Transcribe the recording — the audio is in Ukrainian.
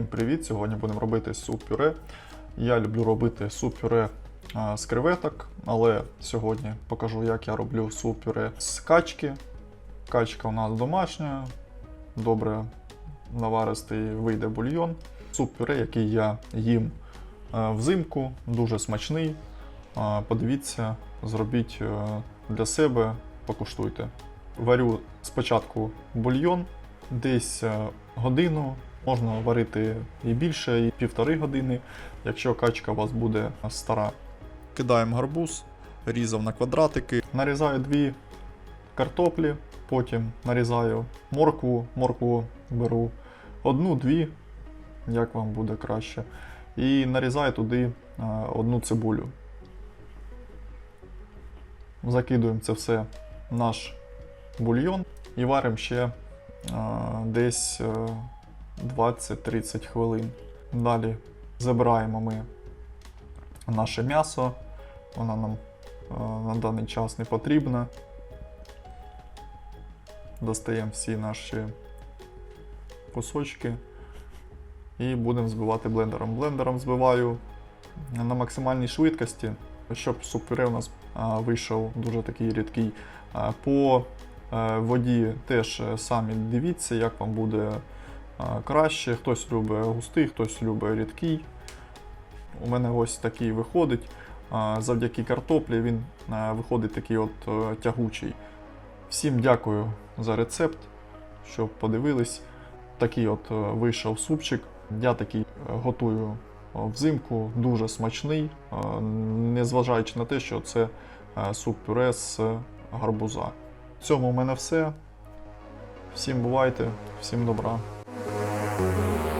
Всім привіт! Сьогодні будемо робити суп-пюре. Я люблю робити суп-пюре з креветок, але сьогодні покажу, як я роблю суп-пюре з качки. Качка у нас домашня, добре наваристий вийде бульйон. Суп-пюре, який я їм е, взимку, дуже смачний. Подивіться, зробіть е, для себе, покуштуйте. Варю спочатку бульйон, десь е, годину. Можна варити і більше, і півтори години, якщо качка у вас буде стара. Кидаємо гарбуз, різав на квадратики, нарізаю дві картоплі, потім нарізаю моркву, моркву беру одну-дві, як вам буде краще. І нарізаю туди е, одну цибулю. Закидуємо це все в наш бульйон і варимо ще е, десь е, 20-30 хвилин. Далі забираємо ми наше м'ясо, воно нам е, на даний час не потрібна. Достаємо всі наші кусочки і будемо збивати блендером. Блендером збиваю на максимальній швидкості, щоб суп-пюре у нас а, вийшов дуже такий рідкий. А, По е, воді теж е, самі дивіться, як вам буде краще. Хтось любить густий, хтось любить рідкий. У мене ось такий виходить. Завдяки картоплі він виходить такий от е, тягучий. Всім дякую за рецепт, що подивились. Такий от е, вийшов супчик. Я такий е, готую взимку, дуже смачний, незважаючи на те, що це е, суп-пюре з гарбуза. В цьому у мене все. Всім бувайте, всім добра. Música